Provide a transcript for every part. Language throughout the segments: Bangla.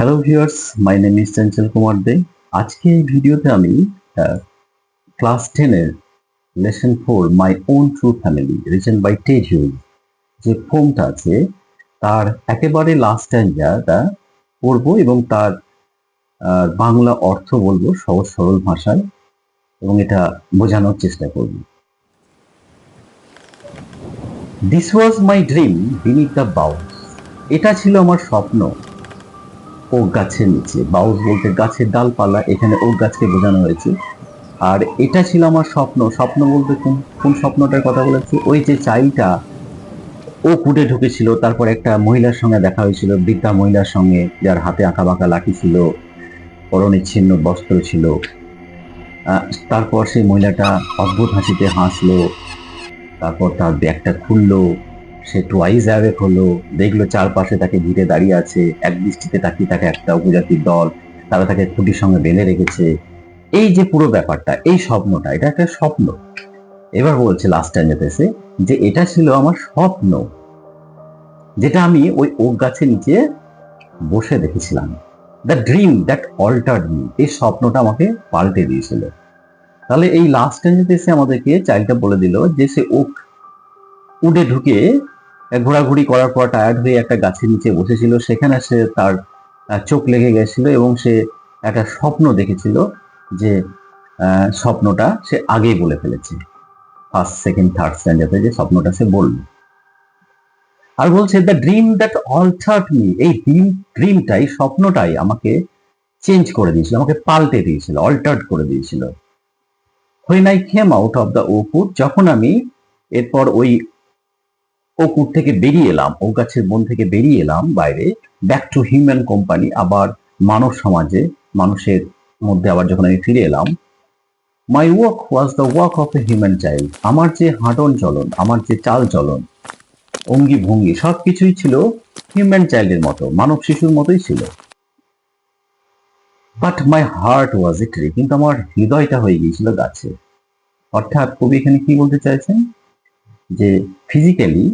Hello viewers my name is Chanchal Kumar De আজকে এই ভিডিওতে আমি ক্লাস টেনের lesson four my own true family written by Ted Hughes যে ফোমটা আছে, তার একেবারে লাস্ট স্ট্যান্ডারটা পড়ব এবং তার বাংলা অর্থ বলব সহজ সরল ভাষায় এবং এটা বোঝানোর চেষ্টা করব। This was my dream beneath the boughs এটা ছিল আমার স্বপ্ন। ওক গাছের নিচে বাউস বলতে গাছের ডালপালা, এখানে ওক গাছকে বোঝানো হয়েছে। আর এটা ছিল আমার স্বপ্ন। স্বপ্ন বলতে কোন কোন স্বপ্নটার কথা বলেছে? ওই যে চাইটা ও কুটে ঢুকেছিল। তারপর একটা মহিলার সঙ্গে দেখা হয়েছিল। বৃদ্ধা মহিলার সঙ্গে, যার হাতে আঁকা বাঁকা লাঠি ছিল। পরনে ছিন্ন বস্ত্র ছিল। তারপর সেই মহিলাটা অদ্ভুত হাসিতে হাসলো। তারপর তার ব্যাগটা খুললো। সে টোয়াইজ অ্যাওয়েক হলো, দেখল চারপাশে তাকে ঘিরে দাঁড়িয়ে আছে, এক দৃষ্টিতে তাকিয়ে তাকে একটা উপজাতির দল, তারা তাকে খুঁটির সঙ্গে বেঁধে রেখেছে। এই যে পুরো ব্যাপারটা, এই স্বপ্নটা, এটা একটা স্বপ্ন। এবার বলছে লাস্ট টাইম যেতেছে যে এটা ছিল আমার স্বপ্ন, যেটা আমি ওই ওক গাছের নিচে বসে দেখেছিলাম। The dream that alter me এই স্বপ্নটা আমাকে পাল্টে দিয়েছিল। তাহলে এই লাস্ট টাইম যেতেছে আমাদেরকে চাইল্ডটা বলে দিল যে সে ওক উডে ঢুকে ঘোরাঘুরি করার পর টায়ার্ড হয়ে একটা গাছের নিচে বসেছিল। সেখানে সে তার চোখ লেগে গেছিল এবং সে একটা স্বপ্ন দেখেছিল যে স্বপ্নটা সে আগেই বলে ফেলেছে। ফার্স্ট সেকেন্ড থার্ড স্ট্যান্ডার্ডে যে স্বপ্নটা সে বলল। আর বলছে the dream that altered me এই ড্রিম ড্রিমটাই স্বপ্নটাই আমাকে চেঞ্জ করে দিয়েছিল, আমাকে পাল্টে দিয়েছিল অল্টার্ড করে দিয়েছিল। When I came out of the oak wood যখন আমি এরপর ওই ওকুট থেকে বেরিয়ে এলাম, ও গাছের বন থেকে বেরিয়ে এলাম বাইরে ব্যাক টু হিউম্যান কোম্পানি আবার মানব সমাজে, মানুষের মধ্যে আবার যখন আমি ফিরে এলাম my walk was the walk of a human child আমার যে হাঁটন চলন, আমার যে চাল চলন, অঙ্গি ভঙ্গি সব কিছুই ছিল হিউম্যান চাইল্ডের মতো, মানব শিশুর মতোই ছিল। But my heart was a tree কিন্তু আমার হৃদয়টা হয়ে গিয়েছিল গাছে। অর্থাৎ কবি এখানে কি বলতে চাইছেন? যে ফিজিক্যালি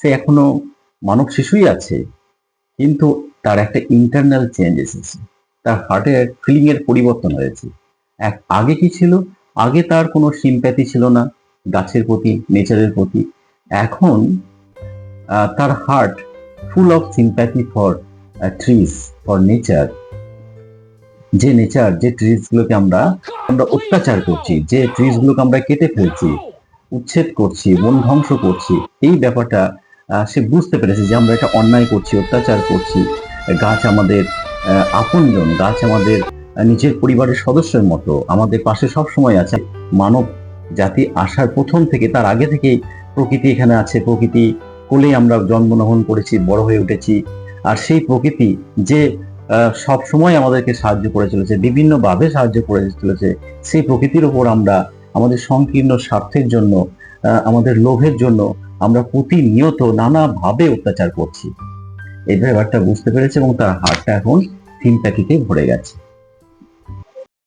সে এখনও মানব শিশুই আছে, কিন্তু তার একটা ইন্টারনাল চেঞ্জ এসেছে তার হার্টের ফিলিং এর পরিবর্তন হয়েছে। এক আগে কি ছিল? আগে তার কোনো সিম্প্যাথি ছিল না, গাছের প্রতি নেচারের প্রতি। এখন তার heart full of sympathy for trees for nature যে নেচার যে ট্রিজ গুলোকে আমরা আমরা অত্যাচার করছি, যে ট্রিজ গুলোকে আমরা কেটে ফেলছি, উচ্ছেদ করছি বন ধ্বংস করছি, এই ব্যাপারটা সে বুঝতে পেরেছে যে আমরা এটা অন্যায় করছি, অত্যাচার করছি। গাছ আমাদের আপনজন, গাছ আমাদের নিজের পরিবারের সদস্যের মতো। আমাদের পাশে সব সময় আছে মানব জাতি আসার প্রথম থেকে, তার আগে থেকেই প্রকৃতি এখানে আছে। প্রকৃতি কোলেই আমরা জন্মগ্রহণ করেছি, বড় হয়ে উঠেছি। আর সেই প্রকৃতি যে সব সময় আমাদেরকে সাহায্য করে চলেছে, বিভিন্নভাবে সাহায্য করে চলেছে, সেই প্রকৃতির উপর আমরা আমাদের সংকীর্ণ স্বার্থের জন্য আমাদের লোভের জন্য আমরা প্রতিনিয়ত নানাভাবে অত্যাচার করছি। এই ব্যাপারটা বুঝতে পেরেছে এবং তার হারটা এখন সিম্প্যাথিতে ভরে গেছে।